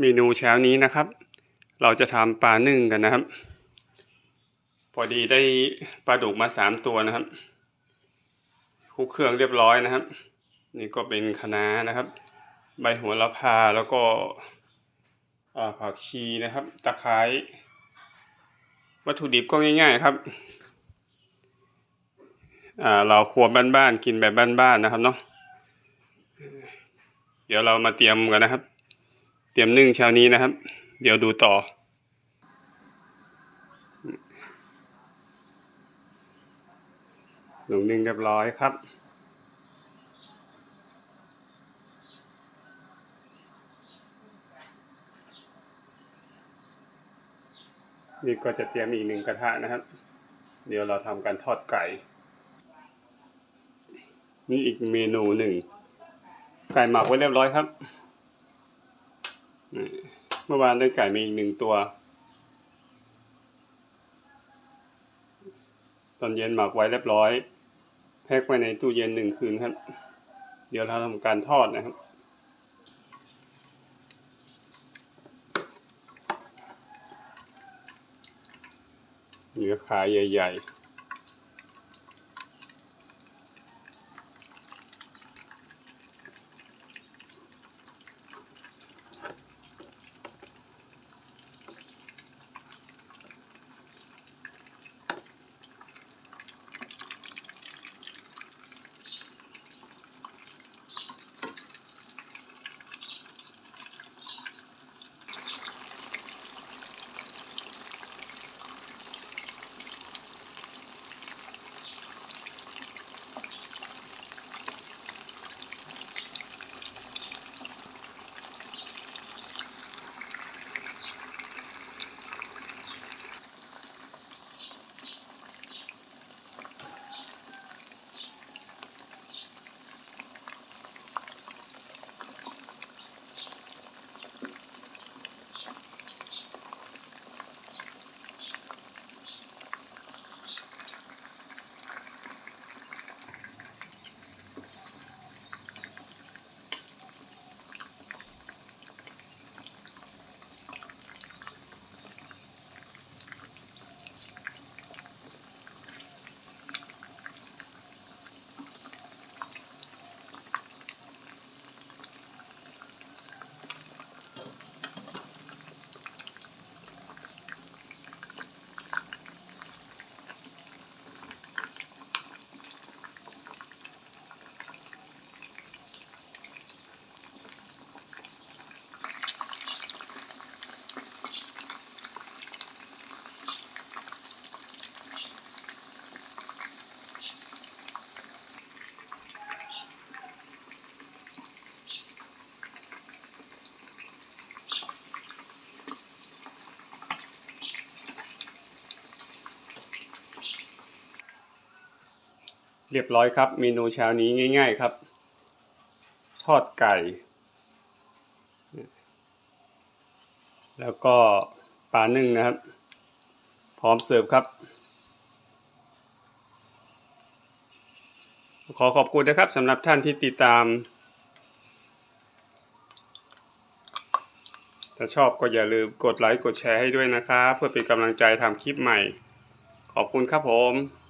เมนูเช้านี้นะครับ เราจะทำปลานึ่งกันนะครับ พอดีได้ปลาดุกมาสามตัวนะครับคุกเครื่องเรียบร้อยนะครับ นี่ก็เป็นคะน้านะครับ ใบหัวละพาแล้วก็ผักชีนะครับ ตะไคร้วัตถุดิบก็ง่ายๆครับเราครัวบ้านๆกินแบบบ้านๆนะครับเนาะเดี๋ยวเรามาเตรียมกันนะครับ เตรียมนึ่งเช้านี้นะครับ เดี๋ยวดูต่อ หลุงนึ่งเรียบร้อยครับ นี่ก็จะเตรียมอีกหนึ่งกระทะนะครับ เดี๋ยวเราทำการทอดไก่ นี่อีกเมนูหนึ่ง ไก่หมักไว้เรียบร้อยครับ เมื่อวานได้ไก่มาอีกหนึ่งตัว ตอนเย็นหมักไว้เรียบร้อย แพ็คไว้ในตู้เย็นหนึ่งคืนครับ เดี๋ยวเราทำการทอดนะครับเนื้อขาใหญ่ ๆ เรียบร้อยครับ เมนูเช้านี้ง่าย ๆครับ ทอดไก่ แล้วก็ปลานึ่งนะครับ พร้อมเสิร์ฟครับ ขอขอบคุณนะครับสำหรับท่านที่ติดตาม ถ้าชอบก็อย่าลืมกดไลค์กดแชร์ให้ด้วยนะครับ เพื่อเป็นกำลังใจทำคลิปใหม่ ขอบคุณครับผม